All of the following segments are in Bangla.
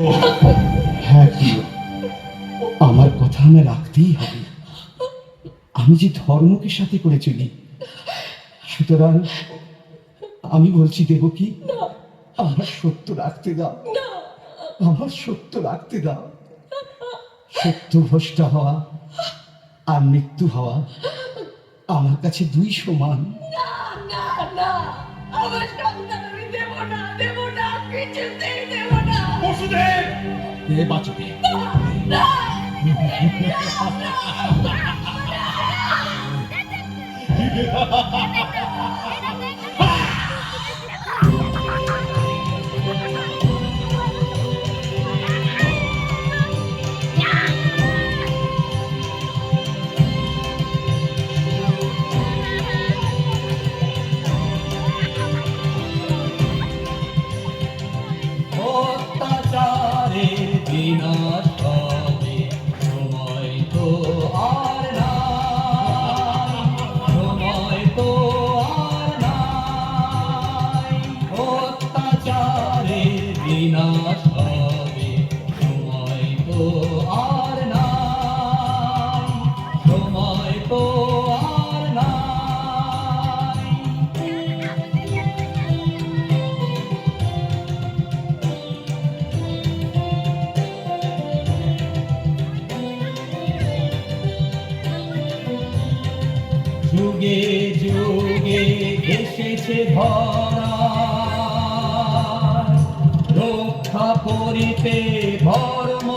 হ্যাঁ প্রিয় আমার কথা আমার রাখতেই হবে। আমি যে ধর্মকে সাথে করে চলি সুতরাং আমি বলছি দেব কি? আমার সত্য রাখতে দাও। আমার সত্য রাখতে দাও। সত্য ভ্রষ্টা হওয়া আর মৃত্যু হওয়া আমার কাছে দুই সমান। না না না। আমার সন্তান বসুদেব এ বাঁচবে। না করিতে ধর্ম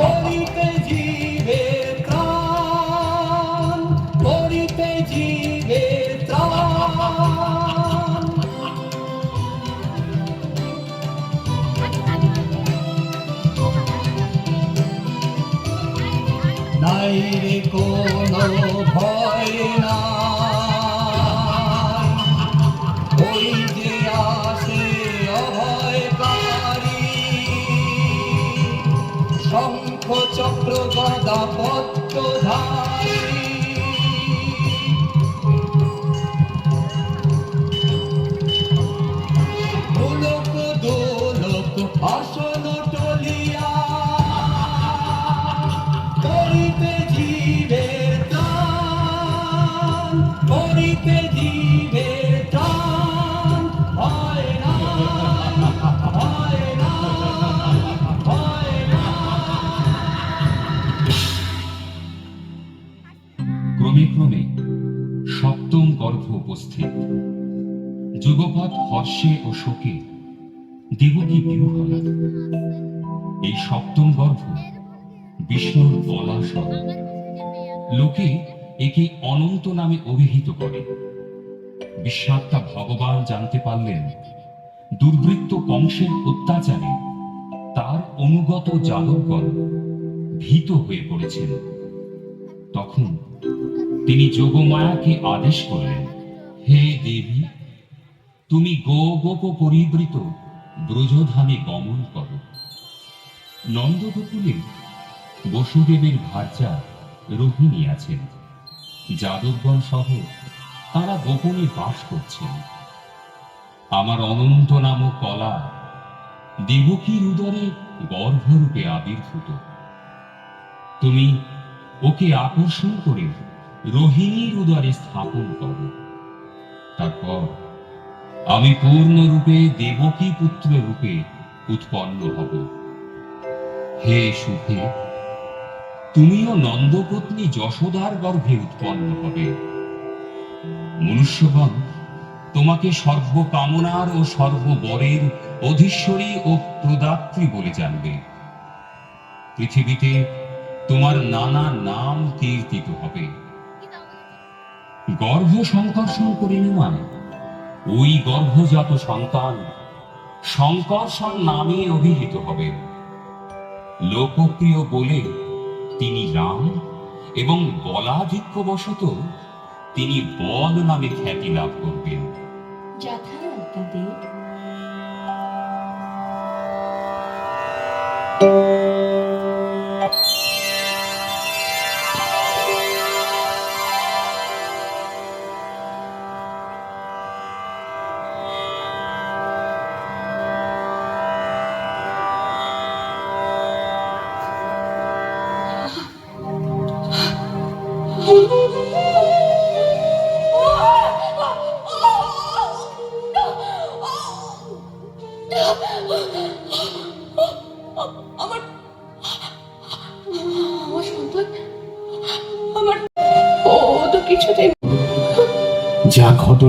করিতে জীবের প্রাণ করিতে জীবের প্রাণ নাই রে কোনো ভয়। চক্র গদা পত্রধারী গোলক দোলক আসন টলিয়া হর্ষে ও শোকে। দেবকী বিহ্বলা এই সপ্তম গর্ভ বিষ্ণুর বলাসন লোকে একে অনন্ত নামে অভিহিত করে। বিশ্বাত্মা ভগবান জানতে পারলেন, দুর্বৃত্ত কংসের অত্যাচারে তার অনুগত যাদবগণ ভীত হয়ে পড়েছেন। তখন তিনি যোগমায়াকে আদেশ করলেন, হে দেবী তুমি গো গোপ পরিবৃত, ব্রজধামে গমন করো। নন্দগোকুলে বসুদেবের ভার্যা রোহিণী আছেন। যাদবগণ সহ তারা গোপনে বাস করছেন। আমার অনন্ত নামক কলা দেবকীর উদরে গর্ভরূপে আবির্ভূত। তুমি ওকে আকর্ষণ করে রোহিণীর উদরে স্থাপন করো। তারপর আমি পূর্ণরূপে দেবকী পুত্র রূপে উৎপন্ন হব। হে সুখে তুমিও নন্দপত্নী যশোদার গর্ভে উৎপন্ন হবে। মনুষ্যগণ, তোমাকে সর্বকামনার ও সর্ববরের অধীশ্বরী ও প্রদাত্রী বলে জানবে। পৃথিবীতে তোমার নানা নাম কীর্তিত হবে। গর্ভ সংকর্ষণ করে নেওয়ায় ওই গর্ভজাত সন্তান শঙ্কর্ষণ নামে অভিহিত হবে। লোকপ্রিয় বলে তিনি রাম এবং বলাধিক্যবশত তিনি বল নামে খ্যাতি লাভ করবেন। যথা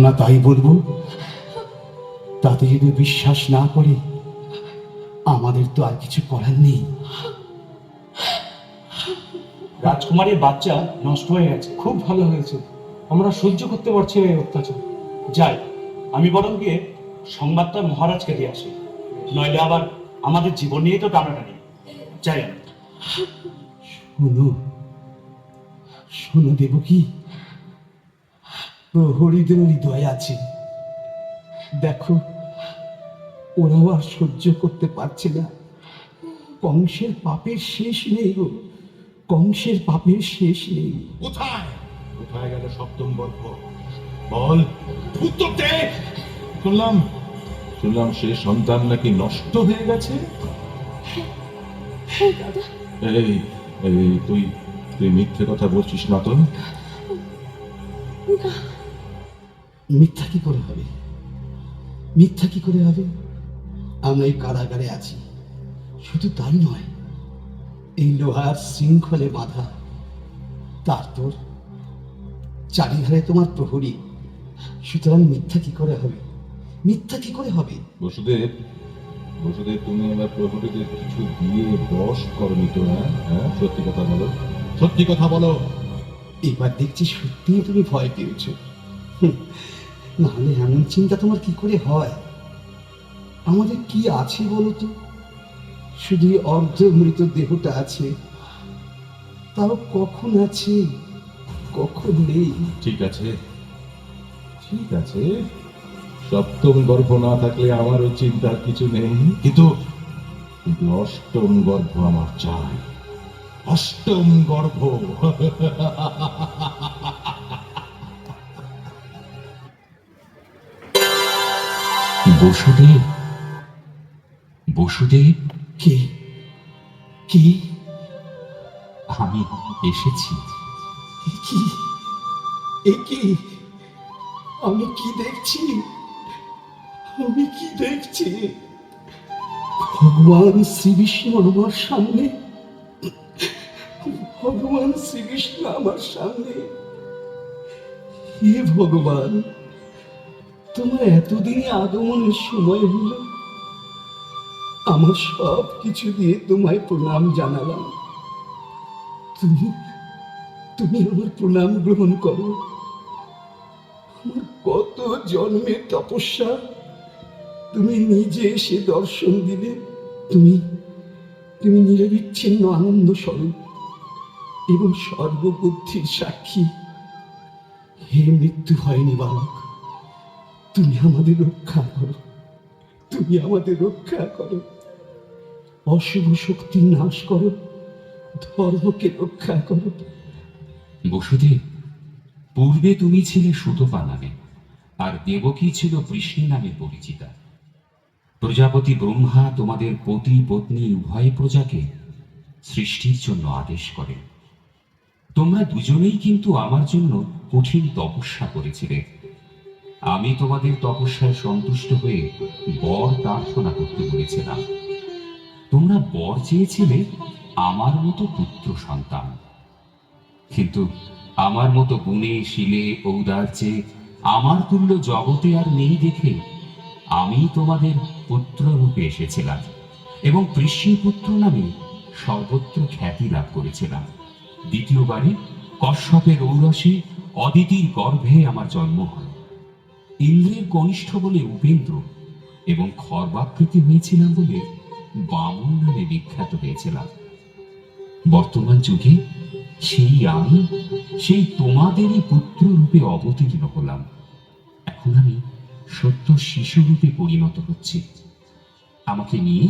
ঘটনা তাই বলব? তাতে যদি বিশ্বাস না করে আমাদের তো আর কিছু করার নেই। রাজকুমারীর বাচ্চা নষ্ট হয়ে গেছে। খুব ভালো হয়েছে। আমরা সহ্য করতে পারছি না এই অত্যাচার। যাই, আমি বরং গিয়ে সংবাদটা মহারাজকে দিয়ে আসি। নইলে আবার আমাদের জীবন নিয়ে তো টানাটানি। যাই। শোনো শোনো দেব কি প্রহরীদের হৃদয় আছে। দেখো ওরাও আর সহ্য করতে পারছে না। কংসের পাপের শেষ নেই গো। কংসের পাপের শেষ নেই। কোথায়? কোথায় গেল সপ্তম গর্ভ বল। উত্তর দে শুনলাম। শুনলাম সে সন্তান নাকি নষ্ট হয়ে গেছে? দাদা। এই এই তুই তুই মিথ্যে কথা বলছিস না তো? মিথ্যা কি করে হবে? মিথ্যা কি করে হবে? আমরা এই কারাগারে আছি। শুধু তাই নয় এই লোহার শৃঙ্খলে বাঁধা তোর চারিধারে তোমার প্রহরী। সুতরাং মিথ্যা কি করে হবে? মিথ্যা কি করে হবে? বসুদেব বসুদেব তুমি আমার প্রহরীদের কিছু দিয়ে বস করনি তো হ্যাঁ? হ্যাঁ সত্যি কথা বলো। সত্যি কথা বলো। এবার দেখছি সত্যিই তুমি ভয় পেয়েছ। নাহলে এমন চিন্তা তোমার কি করে হয়? আমাদের কি আছে বলো তো? শুধু এই অর্ধ মৃত দেহটা আছে। তাও কখন আছে? কখন নেই? ঠিক আছে। ঠিক আছে। সপ্তম গর্ভ না থাকলে আমারও চিন্তার কিছু নেই। কিন্তু অষ্টম গর্ভ আমার চাই। অষ্টম গর্ভ। বসুদেব? বসুদেব? কে? কি? আমি এসেছি। কি? কি? আমি কি দেখছি? আমি কি দেখছি? ভগবান শ্রীবিষ্ণু আমার সামনে। ভগবান শ্রীকৃষ্ণ আমার সামনে। হে ভগবান! তোমার এতদিনে আগমনের সময় হলো। আমার সব কিছু দিয়ে তোমায় প্রণাম জানালাম। তুমি তুমি আমার প্রণাম গ্রহণ করো। কত জন্মের তপস্যা। তুমি নিজে এসে দর্শন দিলে। তুমি তুমি নিরবিচ্ছিন্ন আনন্দ স্বরূপ এবং সর্ববুদ্ধির সাক্ষী। হে মৃত্যু হয়নি বালক। তুমি আমাদের রক্ষা করো। তুমি আমাদের রক্ষা করো। অশুভ শক্তির নাশ করো। ধর্মকে রক্ষা করো। বসুদেব, পূর্বে তুমি ছিলে সুতপা নামে আর দেবকী ছিল বৃষ্ণি নামে পরিচিতা। প্রজাপতি ব্রহ্মা তোমাদের পতি পত্নী উভয় প্রজাকে সৃষ্টির জন্য আদেশ করেন। তোমরা দুজনেই কিন্তু আমার জন্য কঠিন তপস্যা করেছিলে। আমি তোমাদের তপস্যায় সন্তুষ্ট হয়ে বর প্রার্থনা করতে বলেছিলাম। তোমরা বর চেয়েছিলে আমার মতো পুত্র সন্তান। কিন্তু আমার মতো গুণে, শিলে, ঔদার্যে, আমার তুল্য জগতে আর নেই দেখে আমি তোমাদের পুত্র রূপে এসেছিলাম এবং পুত্র নামে সর্বত্র খ্যাতি লাভ করেছিলাম। দ্বিতীয়বারে কশ্যপের ঔরসে অদিতির গর্ভে আমার জন্ম হয়। ইন্দ্রের কনিষ্ঠ বলে উপেন্দ্র এবং খর্বাকৃতি হয়েছিলাম বলে বামন নামে বিখ্যাত হয়েছিলাম। বর্তমান যুগে সেই আমি, সেই তোমাদেরই পুত্র রূপে অবতীর্ণ হলাম। এখন আমি সত্য শিশু রূপে পরিণত হচ্ছি। আমাকে নিয়ে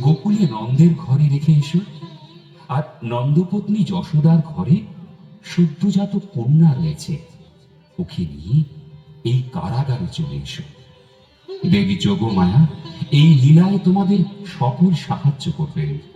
গোকুলে নন্দের ঘরে রেখে এসো আর নন্দপত্নী যশোদার ঘরে সদ্যজাত কন্যা রয়েছে। ওকে নিয়ে এই কারাগারে চলে এসো। দেবী যোগমায়া এই লীলায় তোমাদের সকল সাহায্য করবেন।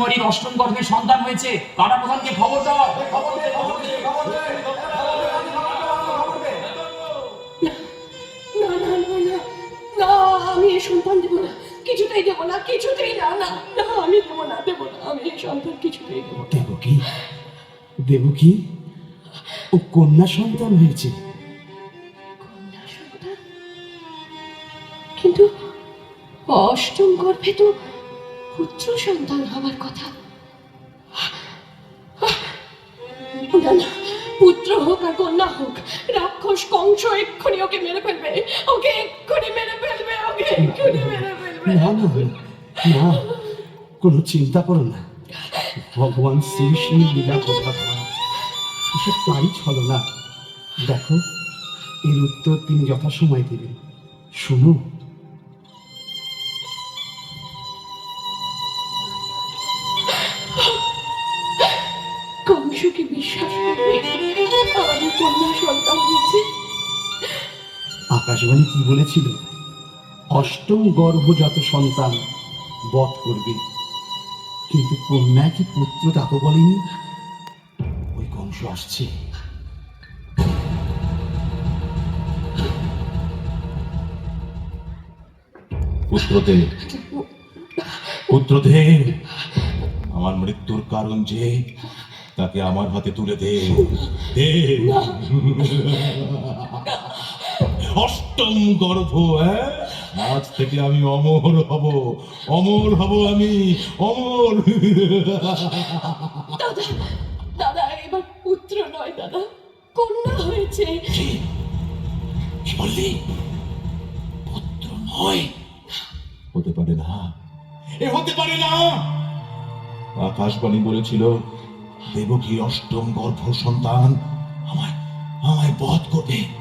রাজকুমারীর অষ্টম গর্ভে সন্তান হয়েছে। কারা প্রধানকে খবর দাও? আমি এই সন্তান দেবো না। কিছুতেই দেবো না কিছুতেই না না না আমি দেবো না দেবো না আমি এই সন্তান কিছুতেই দেবো দেবকী দেবকী ও কন্যা সন্তান হয়েছে। কন্যা সন্তান? কিন্তু অষ্টম গর্ভে তো পুত্র সন্তান কথা। না পুত্র হোক আর কন্যা হোক, রাক্ষস, কংস এক্ষুনি ওকে মেরে ফেলবে। ওকে এক্ষুনি মেরে ফেলবে, ওকে এক্ষুনি মেরে ফেলবে। না না না কোনো চিন্তা করো না। ভগবান শ্রী শ্রী লীলা কথা এসব তাই ছলো না। দেখো, এর উত্তর তিনি যথাসময় দেবেন। শুনো। আকাশবাণী কি বলেছিল? অষ্টম গর্ভজাত সন্তান বধ করবে। কিন্তু কন্যা কি পুত্র তা তো বলেনি? ওই কংস আসছে। পুত্রদেব পুত্রদেব আমার মৃত্যুর কারণ যে, তাকে আমার হাতে তুলে দে। দে। অষ্টম গর্ভ হ্যাঁ? আজ থেকে আমি অমর হব অমর হব আমি অমর। দাদা দাদা এবার পুত্র নয় দাদা কন্যা হয়েছে। কি বললি? পুত্র নয়? হতে পারে না। এ হতে পারে না। আকাশবাণী বলেছিল দেবকী অষ্টম গর্ভ সন্তান আমায় আমায় বধ করবে।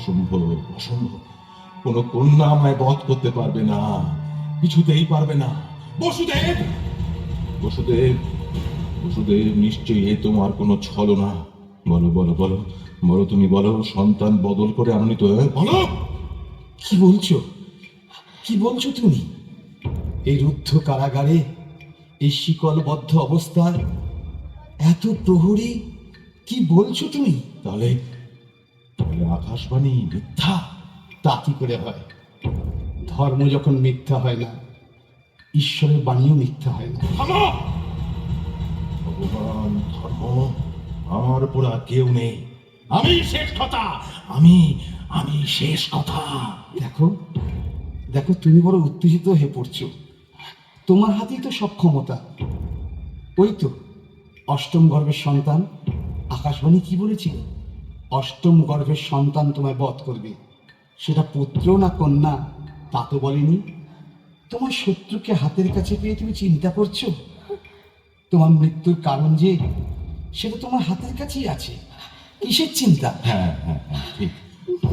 অসম্ভব অসম্ভব কোন কন্যা আমায় বধ করতে পারবে না কিছুতেই পারবে না। বসুদেব! বসুদেব! বসুদেব নিশ্চয়ই এ তোমার কোনো ছলনা। বলো বলো বলো বলো তুমি বলো সন্তান বদল করে আননি তো? বলো। কি বলছো? কি বলছো তুমি? এই রুদ্ধ কারাগারে এই শিকলবদ্ধ অবস্থায় এত প্রহরী কি বলছো তুমি? তাহলে তাহলে আকাশবাণী মিথ্যা তা কি করে হয়? ধর্ম যখন মিথ্যা হয় না ঈশ্বরের বাণীও মিথ্যা হয় না। ভগবান ধর্ম আমার আর কেউ নেই। আমি শেষ কথা! আমি আমি শেষ কথা। দেখো দেখো তুমি বড় উত্তেজিত হয়ে পড়ছো। তোমার হাতেই তো সব ক্ষমতা। ওই তো অষ্টম গর্ভের সন্তান আকাশবাণী কি বলেছিল? অষ্টম গর্ভের সন্তান তোমায় বধ করবে। সেটা পুত্র না কন্যা তা তো বলেনি। তোমার শত্রুকে হাতের কাছে পেয়ে তুমি চিন্তা করছ? তোমার মৃত্যুর কারণ যে সেটা তোমার হাতের কাছেই আছে। কিসের চিন্তা? হ্যাঁ হ্যাঁ হ্যাঁ ঠিক।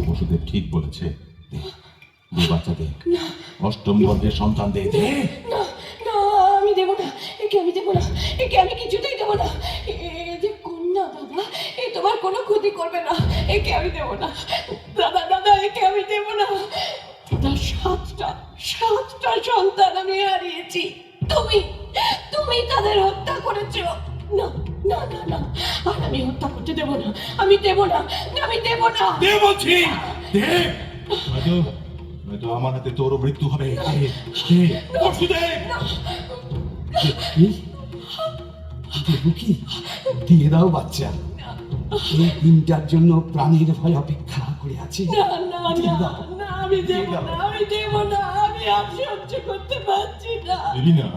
বসুদেব ঠিক বলেছে। দে, দে বাচ্চা দে। অষ্টম গর্ভের সন্তান দে দে। না না আমি দেবো না। একে আমি দেবো না। একে আমি কিছুতেই দেবো না। এ এ যে দাদা এ তোমার কোনো ক্ষতি করবে না। একে আমি দেবো না। দাদা দাদা একে আমি দেবো না। দাদা সাতটা সাতটা সন্তান আমি হারিয়েছি। তুমি তুমি তাদের হত্যা করেছ। না না না না। আর আমি হত্যা করতে দেবো না। আমি দেবো না। আমি দেবো না। দে বলছি। দে। নয়তো নয়তো আমার হাতে তোর মৃত্যু হবে। দে, দে। দেবো কি দিয়ে দাও বাচ্চা এই দিনটার জন্য প্রাণীর ভয় অপেক্ষা করে আছে না না দিয়ে না না আমি দেব না আমি দেব না আমি আর সহ্য করতে পারছি না দিবি না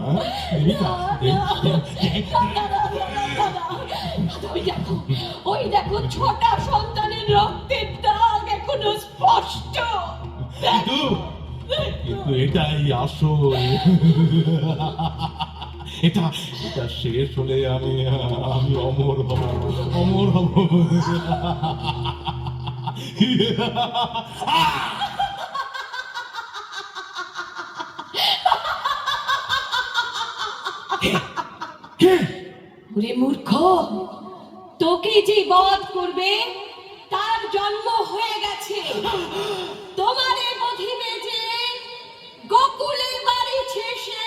দিবি না দে। ওই দেখো ওই দেখো ছোটা সন্তানের রক্তের দাগ এখনও স্পষ্ট কিন্তু এটাই আসল এটা এটা শেষ হলে আমি আমি অমর হব অমর হব ওরে মূর্খ তোকে যে বধ করবে তার জন্ম হয়ে গেছে। তোমার বধিবে যে বাড়ি শেষে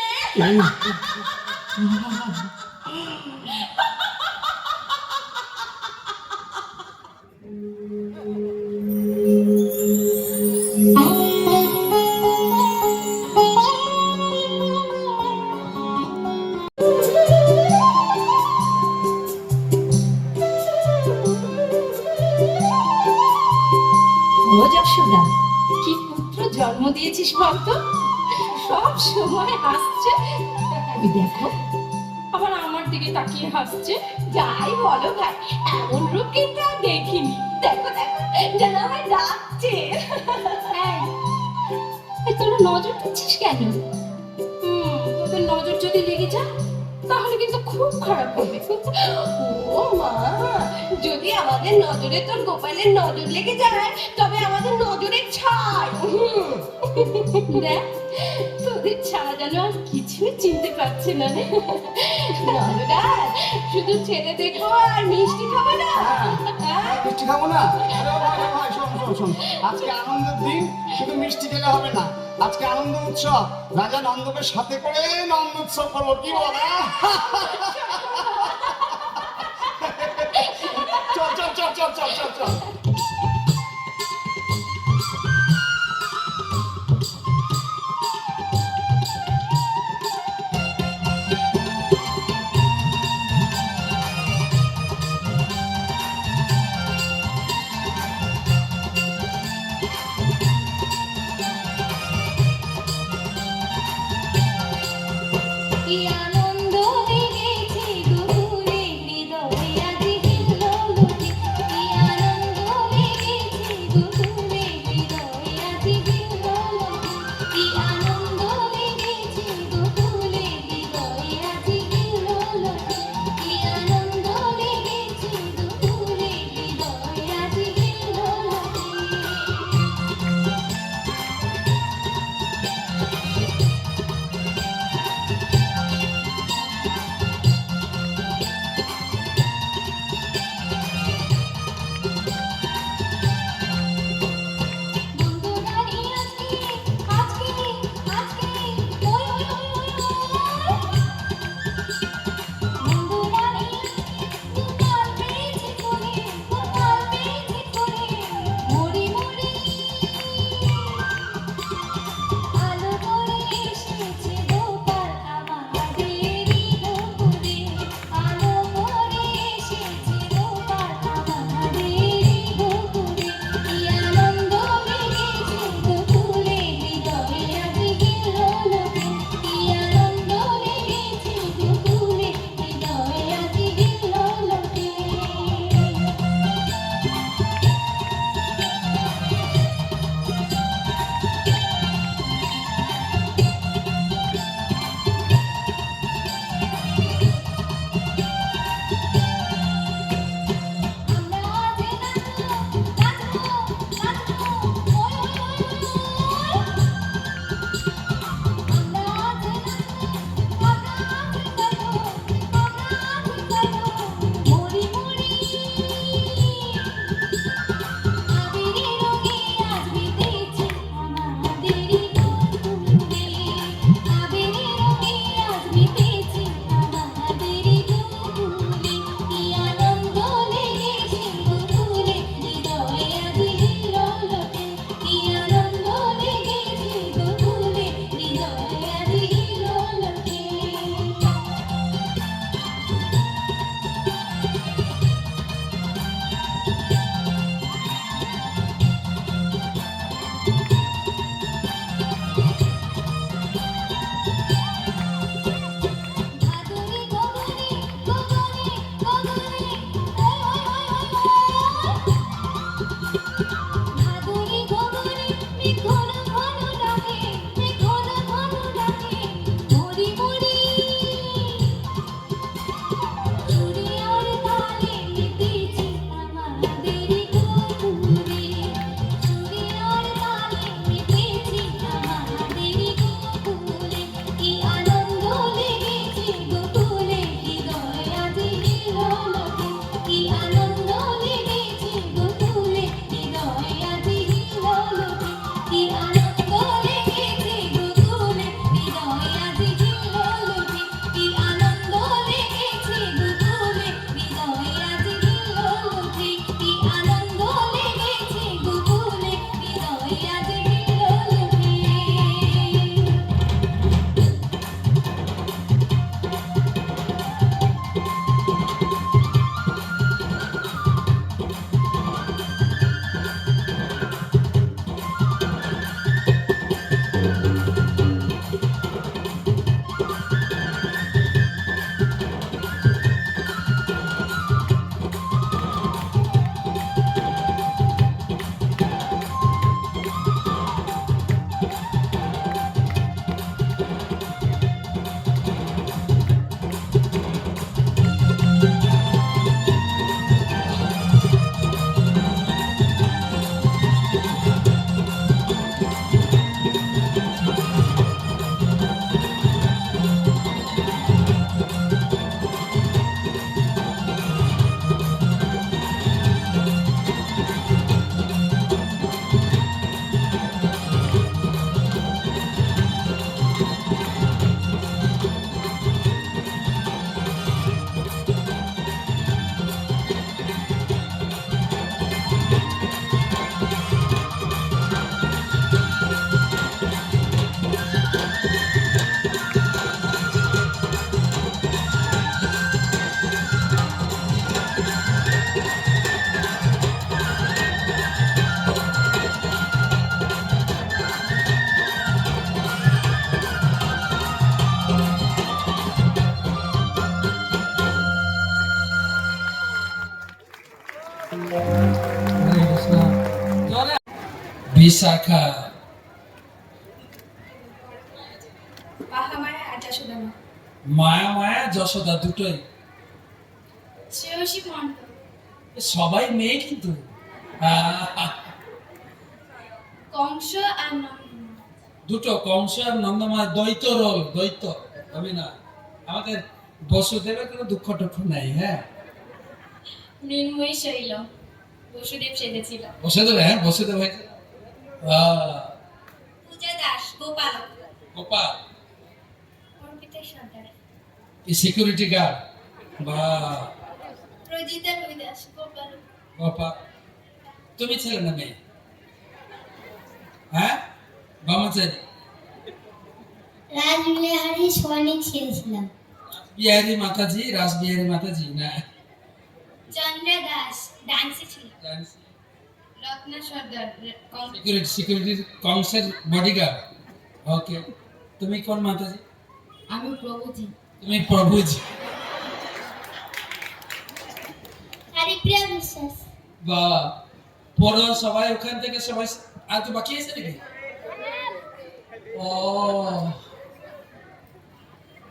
কি পুত্র জন্ম দিয়েছিস বলতো? সব সময় হাসছে ওই দেখো। আবার আমার দিকে তাকিয়ে হাসছে। যাই বলো ভাই, এমন রূপ কিন্তু দেখিনি। দেখো দেখো, যেন আমায় ডাকছে। তোরা নজর দিচ্ছিস কেন? হুম, তোদের নজর যদি লেগে যায়, তাহলে কিন্তু খুব খারাপ হবে। ও মা, যদি আমাদের নজরে তোর গোপালের নজর লেগে যায়, তবে আমাদের নজরে ছাই দেখ, তোদের ছাড়া যেন আর কিছুই চিনতে পারছে না। রে নজরা শুধু ছেলে দেখব আর মিষ্টি খাব না। হ্যাঁ? মিষ্টি খাব না। আজকে আনন্দের দিন, শুধু মিষ্টি খেলে হবে না। আজকে আনন্দ উৎসব। রাজা নন্দকে সাথে করে নন্দ উৎসব করব, কি বলে? চল চল চল চল চল চল চল। বিশাখা মায়া মায়া যশোদা দুটোই। সবাই মেয়ে কিন্তু। কংস আর দুটো কংস আর নন্দমায় দ্বৈত রোল দ্বৈত অভিনয় আমাদের বসুদেবের কোনো দুঃখ টুক্ষ নাই হ্যাঁ? মৃন্ময়ী শৈল বসুদেব সেজেছিল। বসুদেব হ্যাঁ বসুদেব হয়েছে। আহ, পূজা দাস গোপাল। গোপাল। অর্পিতা সর্দার সিকিউরিটি গার্ড বা। প্রজিতা রবিদাস গোপাল। গোপাল। তুমি ছিলে না মেয়ে? হ্যাঁ? ব্রহ্মচারী রাজবিহারী সৈনিক ছিয়েছিলাম বিহারী মাতাজি রাসবিহারী মাতাজি না। চন্দ্রা দাস ডান্সে ছিল জানিস রত্না সর্দার সিকিউরিটি সিকিউরিটি কংসের বডিগার্ড ওকে তুমি কোন মাতাজি? আমি প্রভুজি। তুমি প্রভুজি। হরিপ্রিয়া বিশ্বাস। বা পড়ো সবাই ওখান থেকে সবাই আর তো বাকি আছে নাকি? ও।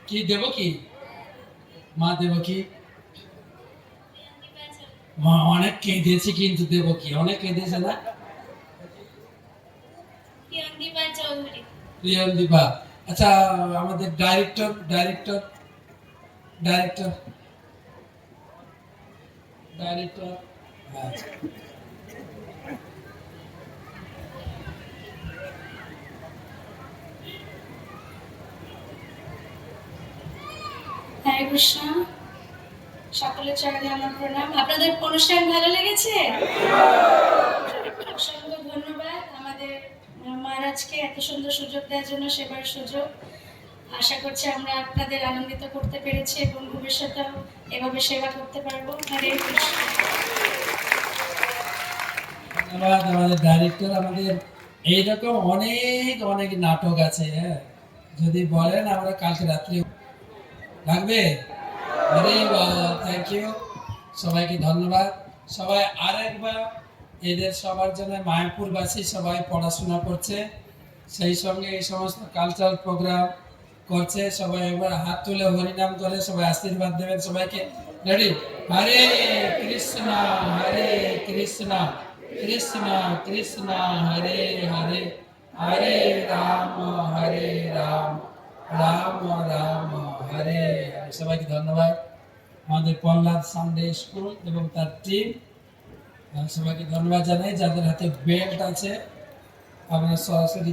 কি দেব কি মা দেব কি অনেক কেঁদেছে কিন্তু দেব কি? অনেক কেঁদেছে না? প্রিয়ম দিবা আচ্ছা আমাদের director director director director Hare Krishna. সকলের চরণে আমার প্রণাম। আপনাদের অনুষ্ঠান ভালো লেগেছে? অসংখ্য ধন্যবাদ। আমাদের মহারাজকে এত সুন্দর সুযোগ দেওয়ার জন্য সেবার সুযোগ। আশা করছি আমরা আপনাদের আনন্দিত করতে পেরেছি এবং ভবিষ্যতেও এভাবে সেবা করতে পারব। হরে ধন্যবাদ আমাদের ডাইরেক্টর আমাদের এইরকম অনেক অনেক নাটক আছে হ্যাঁ। যদি বলেন আমরা কালকে রাত্রে লাগবে? আরে থ্যাংক ইউ সবাইকে ধন্যবাদ। সবাই আরেকবার এদের সবার জন্য মায়াপুরবাসী সবাই পড়াশোনা করছে, সেই সঙ্গে এই সমস্ত কালচারাল প্রোগ্রাম করছে। সবাই একবার হাত তুলে হরিনাম করে সবাই আশীর্বাদ দেবেন সবাইকে। রেডি হরে কৃষ্ণ হরে কৃষ্ণ কৃষ্ণ কৃষ্ণ, হরে হরে হরে রাম হরে রাম। রাম রাম, হরে। সবাইকে ধন্যবাদ আমাদের প্রহ্লাদ সানডে স্কুল এবং তার টিম সবাইকে ধন্যবাদ জানাই যাদের হাতে বেল্ট আছে আপনারা সরাসরি